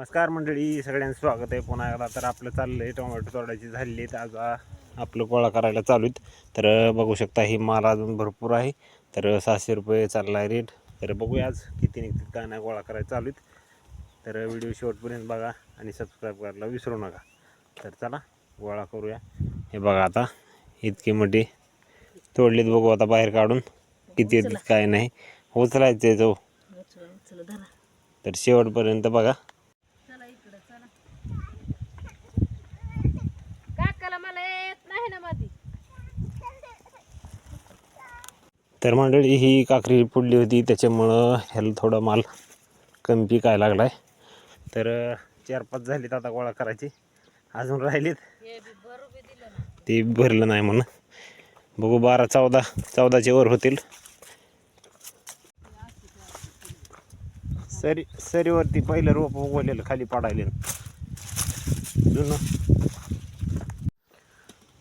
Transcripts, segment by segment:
नमस्कार मंडळी सगळ्यांचं स्वागत आहे. पुन्हा एकदा तर आपलं चाललं आहे टोमॅटो तोडायची झालेली आहेत. आज आपलं गोळा करायला चालू आहेत. तर बघू शकता ही माल अजून भरपूर आहे. तर सहाशे रुपये चालला आहे रेट. तर बघूया आज किती निघतील काय नाही गोळा करायला चालू आहेत. तर व्हिडिओ शेवटपर्यंत बघा आणि सबस्क्राईब करायला विसरू नका. तर चला गोळा करूया. हे बघा आता इतकी मोठी तोडलीत बघू आता बाहेर काढून. किती येतील काय नाही. उचलायचे जो चला धरा. तर शेवटपर्यंत बघा चला इकडं चला काकाला मला येत नाही ना मधी तर मंडळी ही काकरी पुडली होती. त्याच्यामुळं ह्याला थोडा माल कमी पिकायला लागला आहे तर चार पाच झालीत आता गोळा करायची. अजून राहिलीत. ते भरलं नाही म्हणून. बघू बारा चौदा चौदाचे वर होतील. सरी सरीवरती पहिलं रोप उगवलेलं खाली पाडायले. जुनं.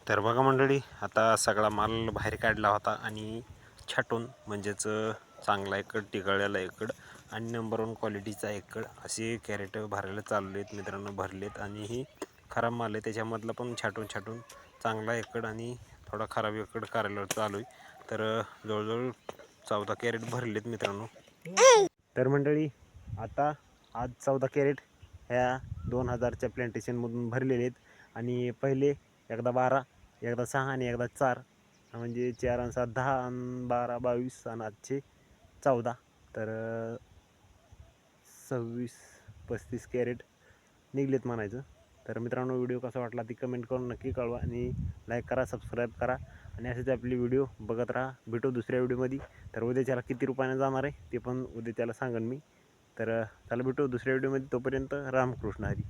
तर बघा मंडळी आता सगळा माल बाहेर काढला होता आणि छाटून म्हणजेच चांगला एकड टिकळलेला एकड आणि नंबर वन क्वालिटीचा एकड असे कॅरेट भरायला चालले आहेत मित्रांनो भरलेत आणि ही खराब माल आहे. त्याच्यामधलं पण छाटून छाटून चांगला एकड आणि थोडा खराब एकड करायला चालू आहे. तर जवळजवळ चौदा कॅरेट भरलेत मित्रांनो. तर मंडळी आता आज चौदा कॅरेट ह्या दोन हजारच्या प्लॅन्टेशनमधून भरलेले आहेत आणि पहिले एकदा बारा एकदा सहा आणि एकदा चार म्हणजे चार आणि सात दहा आणि बारा बावीस आणि आजचे चौदा. तर सव्वीस पस्तीस कॅरेट निघलेत म्हणायचं. तर मित्रांनो व्हिडिओ कसा वाटला ती कमेंट करून नक्की कळवा आणि लाईक करा सबस्क्राईब करा आणि असेच आपली व्हिडिओ बघत राहा. भेटू दुसऱ्या व्हिडिओमध्ये तर उद्या त्याला किती रुपयाने जाणार आहे ते पण उद्या त्याला सांगेन मी. तर त्याला भेटू दुसऱ्या व्हिडिओमध्ये तोपर्यंत रामकृष्ण हरी.